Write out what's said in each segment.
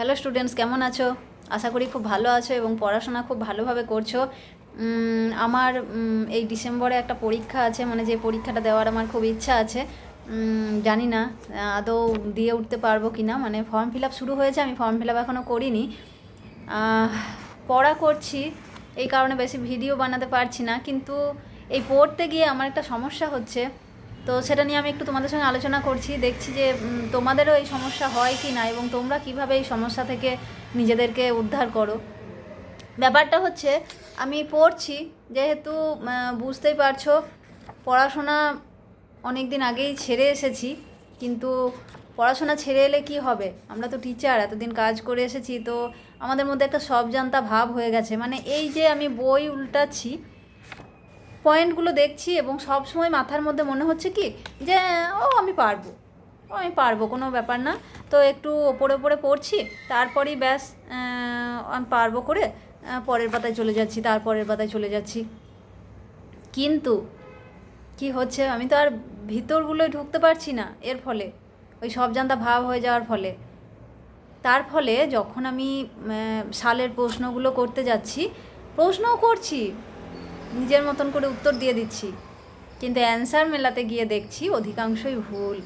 Hello students কেমন আছো? আশা করি খুব ভালো আছো এবং পড়াশোনা খুব ভালোভাবে করছ। আমার এই ডিসেম্বরে একটা পরীক্ষা আছে মানে যে পরীক্ষাটা দেওয়ার আমার খুব ইচ্ছা আছে। জানি না, আদৌ দিয়ে উঠতে পারব কি না মানে ফর্ম ফিল আপ শুরু হয়েছে, আমি ফর্ম ফিল আপ এখনও করিনি। পড়া করছি, এই কারণে বেশি ভিডিও বানাতে পারছি না, কিন্তু এই পড়তে গিয়ে আমার একটা সমস্যা হচ্ছে। তো সেটা নিয়ে আমি একটু তোমাদের সঙ্গে আলোচনা করছি, দেখছি যে তোমাদেরও এই সমস্যা হয় কি না এবং তোমরা কীভাবে এই সমস্যা থেকে নিজেদেরকে উদ্ধার করো। ব্যাপারটা হচ্ছে, আমি পড়ছি, যেহেতু বুঝতেই পারছ, পড়াশোনা অনেক দিন আগেই ছেড়ে এসেছি, কিন্তু পড়াশোনা ছেড়ে এলে কি হবে? আমরা তো টিচার এতদিন কাজ করে এসেছি, তো আমাদের মধ্যে একটা সব জানতা ভাব হয়ে গেছে। মানে এই যে আমি বই উল্টাচ্ছি পয়েন্টগুলো দেখছি এবং সব সময় মাথার মধ্যে মনে হচ্ছে কি যে, ও, আমি পারব। আমি পারব, কোনো ব্যাপার না। তো একটু ওপরে ওপরে পড়ছি, তারপরেই ব্যাস আমি পারব করে পরের পাতায় চলে যাচ্ছি, তারপরের পাতায় চলে যাচ্ছি। কিন্তু কি হচ্ছে, আমি তো আর ভিতরগুলোই ঢুকতে পারছি না, এর ফলে। ওই সব জানতা ভাব হয়ে যাওয়ার ফলে। তার ফলে যখন আমি সালের প্রশ্নগুলো করতে যাচ্ছি, প্রশ্নও করছি নিজের মতন করে উত্তর দিয়ে দিচ্ছি। কিন্তু অ্যান্সার মেলাতে গিয়ে দেখছি অধিকাংশই ভুল।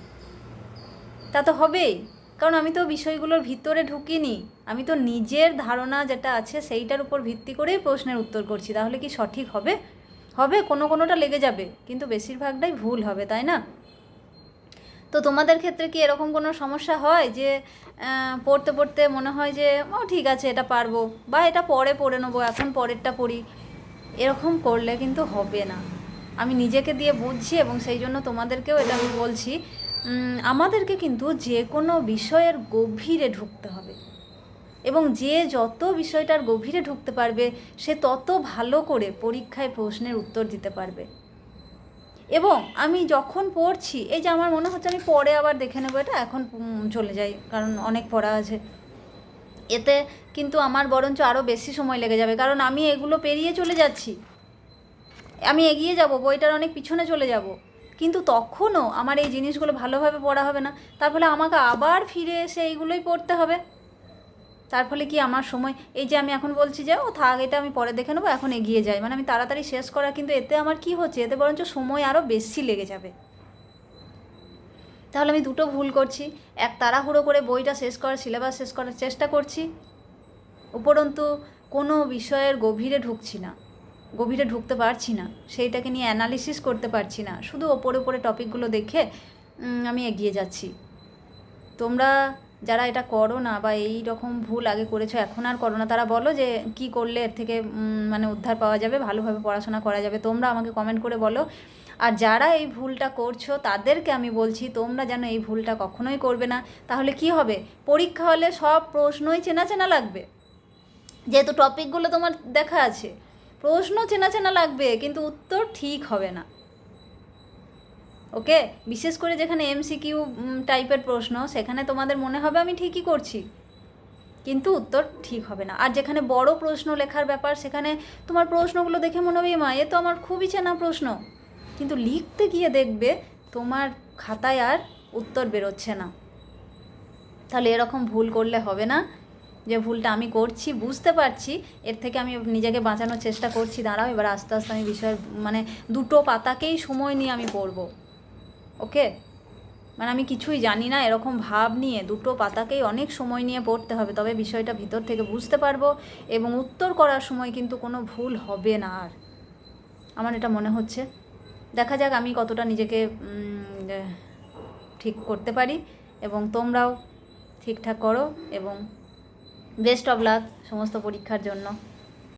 তা তো হবেই, কারণ আমি তো বিষয়গুলোর ভিতরে ঢুকিনি। আমি তো নিজের ধারণা যেটা আছে সেইটার উপর ভিত্তি করেই প্রশ্নের উত্তর করছি। তাহলে কি সঠিক হবে? হবে, কোনো কোনোটা লেগে যাবে, কিন্তু বেশিরভাগটাই ভুল হবে, তাই না? তো তোমাদের ক্ষেত্রে কি এরকম কোনো সমস্যা হয় যে পড়তে পড়তে মনে হয় যে, ও, ঠিক আছে, এটা পারব বা এটা পরে পড়ে নেব, এখন পরেরটা পড়ি এরকম করলে কিন্তু হবে না। আমি নিজেকে দিয়ে বুঝছি এবং সেই জন্য তোমাদেরকেও এটা আমি বলছি আমাদেরকে কিন্তু যে কোনো বিষয়ের গভীরে ঢুকতে হবে। এবং যে যত বিষয়টার গভীরে ঢুকতে পারবে, সে তত ভালো করে পরীক্ষায় প্রশ্নের উত্তর দিতে পারবে। এবং আমি যখন পড়ছি, এই যে আমার মনে হচ্ছে আমি পরে আবার দেখে নেব এটা, এখন চলে যাই, কারণ অনেক পড়া আছে। এতে কিন্তু আমার বরঞ্চ আরও বেশি সময় লেগে যাবে। কারণ আমি এগুলো পেরিয়ে চলে যাচ্ছি। আমি এগিয়ে যাব, বইটার অনেক পিছনে চলে যাব। কিন্তু তখনও আমার এই জিনিসগুলো ভালোভাবে পড়া হবে না। তার ফলে আমাকে আবার ফিরে এসে এইগুলোই পড়তে হবে। তার ফলে কি আমার সময়, এই যে আমি এখন বলছি যে, ও থাক, এটা আমি পরে দেখে নেব, এখন এগিয়ে যাই। মানে আমি তাড়াতাড়ি শেষ করা, কিন্তু এতে আমার কি হচ্ছে? এতে বরঞ্চ সময় আরও বেশি লেগে যাবে। তাহলে আমি দুটো ভুল করছি। এক তাড়াহুড়ো করে বইটা শেষ করার সিলেবাস শেষ করার চেষ্টা করছি। উপরন্তু, কোনো বিষয়ের গভীরে ঢুকছি না। গভীরে ঢুকতে পারছি না। সেইটাকে নিয়ে অ্যানালিসিস করতে পারছি না। শুধু ওপরে ওপরে টপিকগুলো দেখে আমি এগিয়ে যাচ্ছি। তোমরা যারা এটা করো না বা এই রকম ভুল আগে করেছ, এখন আর করো না, তারা বলো যে কি করলে এর থেকে মানে উদ্ধার পাওয়া যাবে, ভালোভাবে পড়াশোনা করা যাবে। তোমরা আমাকে কমেন্ট করে বলো। আর যারা এই ভুলটা করছ, তাদেরকে আমি বলছি, তোমরা যেন এই ভুলটা কখনোই করবে না। তাহলে কি হবে? পরীক্ষা হলে সব প্রশ্নই চেনা চেনা লাগবে। যেহেতু টপিকগুলো তোমার দেখা আছে, প্রশ্ন চেনা চেনা লাগবে, কিন্তু উত্তর ঠিক হবে না। ওকে? বিশেষ করে যেখানে এমসিকিউ টাইপের প্রশ্ন, সেখানে তোমাদের মনে হবে আমি ঠিকই করছি। কিন্তু উত্তর ঠিক হবে না। আর যেখানে বড় প্রশ্ন লেখার ব্যাপার, সেখানে তোমার প্রশ্নগুলো দেখে মনে হবে "এ মা এ তো আমার খুবই চেনা প্রশ্ন। কিন্তু লিখতে গিয়ে দেখবে, তোমার খাতায় আর উত্তর বেরোচ্ছে না। তাহলে এরকম ভুল করলে হবে না। যে ভুলটা আমি করছি, বুঝতে পারছি, এর থেকে আমি নিজেকে বাঁচানোর চেষ্টা করছি। দাঁড়াও, এবার আস্তে আস্তে আমি বিষয়ের মানে দুটো পাতাকেই সময় নিয়ে আমি পড়ব। ওকে? মানে আমি কিছুই জানি না, এরকম ভাব নিয়ে দুটো পাতাকেই অনেক সময় নিয়ে পড়তে হবে, তবে বিষয়টা ভিতর থেকে বুঝতে পারব এবং উত্তর করার সময় কিন্তু কোনো ভুল হবে না আর। আমার এটা মনে হচ্ছে। দেখা যাক আমি কতটা নিজেকে ঠিক করতে পারি এবং তোমরাও ঠিকঠাক করো এবং বেস্ট অফ লাক সমস্ত পরীক্ষার জন্য।